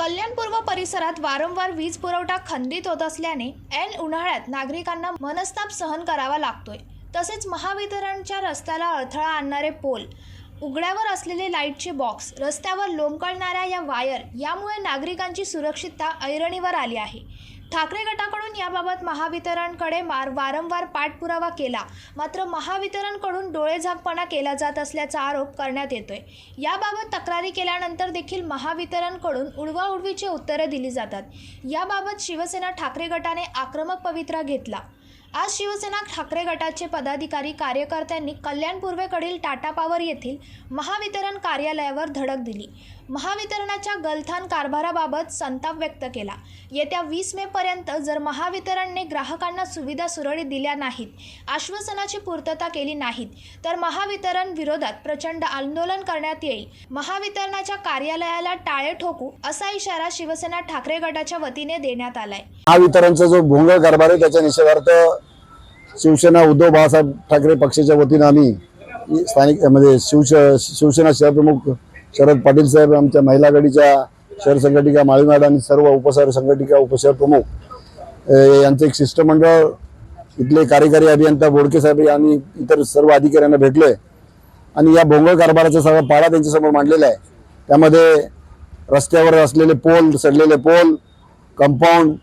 कल्याणपूर्व परिसरात वारंवार वीज पुरवठा खंडित होत असल्याने ऐन उन्हाळ्यात नागरिकांना मनस्ताप सहन करावा लागतोय. तसेच महावितरणच्या रस्त्याला अडथळा आणणारे पोल उघड्यावर असलेले लाईटचे बॉक्स रस्त्यावर लोंबकळणाऱ्या या वायर यामुळे नागरिकांची सुरक्षितता ऐरणीवर आली आहे. ठाकरे गटाकडून याबाबत महावितरणकडे मार वारंवार पाठपुरावा केला. मात्र महावितरणकडून डोळेझाकपणा केला जात असल्याचा आरोप करण्यात येतोय. याबाबत तक्रारी केल्यानंतर देखील महावितरणकडून उडवाउडवीची उत्तरे दिली जातात. याबाबत शिवसेना ठाकरे गटाने आक्रमक पवित्रा घेतला. आज शिवसेना ठाकरे गटाचे पदाधिकारी कार्यकर्त्यांनी कल्याण पूर्वेकडील टाटा पॉवर येथील महावितरण कार्यालयावर धडक दिली. महावितरणाच्या गलथान कारभाराबाबत संताप व्यक्त केला. येत्या वीस मे पर्यंत जर महावितरणने ग्राहकांना सुविधा सुरळीत दिल्या नाहीत आश्वासनाची पूर्तता केली नाहीत तर महावितरण विरोधात प्रचंड आंदोलन करण्यात येईल. महावितरणाच्या कार्यालयाला टाळे ठोकू असा इशारा शिवसेना ठाकरे गटाच्या वतीने देण्यात आलाय. महावितरणचा जो भोंगळ कारभार आहे त्याच्या निषेधार्थ शिवसेना उद्धव बाळासाहेब ठाकरे पक्षाच्या वतीनं आम्ही स्थानिक म्हणजे शिवश शिवसेना शहरप्रमुख शरद पाटील साहेब आमच्या महिला आघाडीच्या शहर संघटिका माळीनाड आणि सर्व उपशहर संघटिका उपशहर प्रमुख यांचं एक शिष्टमंडळ इथले कार्यकारी अभियंता बोडके साहेब आणि इतर सर्व अधिकाऱ्यांना भेटलोय. आणि या भोंगळ कारभाराचा सगळा पाडा त्यांच्यासमोर मांडलेला आहे. त्यामध्ये रस्त्यावर असलेले पोल सडलेले पोल कंपाऊंड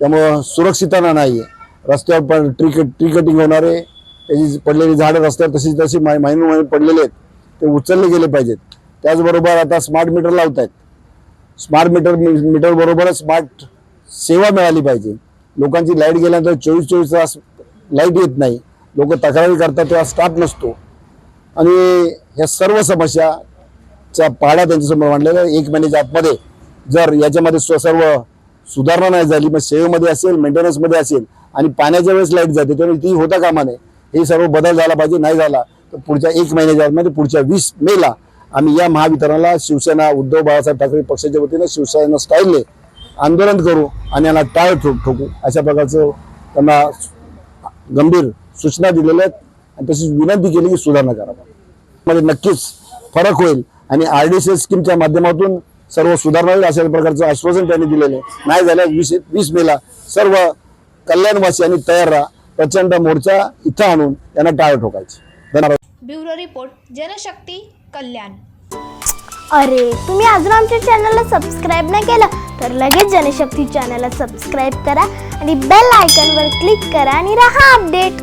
त्यामुळं सुरक्षितता नाही आहे रस्त्यावर पण ट्री ट्री कटिंग होणारे त्याची पडलेली झाडं रस्त्यावर तशी तशी मै- महिने महिने पडलेले आहेत. ते उचलले गेले पाहिजेत. त्याचबरोबर आता स्मार्ट मीटर लावत आहेत स्मार्ट मीटर मीटर बरोबरच स्मार्ट सेवा मिळाली पाहिजे. लोकांची लाइट गेल्यानंतर चोवीस चोवीस तास लाइट येत नाही. लोक तक्रारी करतात तेव्हा स्टाफ नसतो. आणि ह्या सर्व समस्याचा पाड्या त्यांच्यासमोर मांडलेला एक महिन्याच्या आतमध्ये जर याच्यामध्ये स्व- सर्व सुधारणा नाही झाली मग सेवेमध्ये असेल मेंटेनन्समध्ये असेल आणि पाण्याच्या वेळेस लाइट जाते त्यामुळे ती होता कामा नये. हे सर्व बदल झाला पाहिजे नाही झाला तर पुढच्या एक महिन्याच्या आतमध्ये पुढच्या वीस मेला आम्ही या महावितरणाला शिवसेना उद्धव बाळासाहेब ठाकरे पक्षाच्या वतीनं शिवसेना स्टाईलने आंदोलन करू आणि यांना टाळ ठोक ठोकू. अशा प्रकारचं त्यांना गंभीर सूचना दिलेल्या आहेत आणि तशीच विनंती केली की सुधारणा करावा मध्ये नक्कीच फरक होईल आणि आर डी सी स्कीमच्या माध्यमातून सर्व सुधारणा होईल अशा प्रकारचं आश्वासन त्यांनी दिलेलं आहे. नाही झाल्यास वीस वीस मेला सर्व कल्याणवासियांनी तयार राहा. प्रचंड मोर्चा इथं आणून त्यांना टाळ ठोकायची. धन्यवाद. Bureau report Janshakti Kalyan. अरे तुम्ही अजून आमच्या चॅनलला सबस्क्राईब नाही केलं तर लगेच जनशक्ती चॅनलला सबस्क्राईब करा आणि बेल आयकॉनवर क्लिक करा आणि राहा अपडेट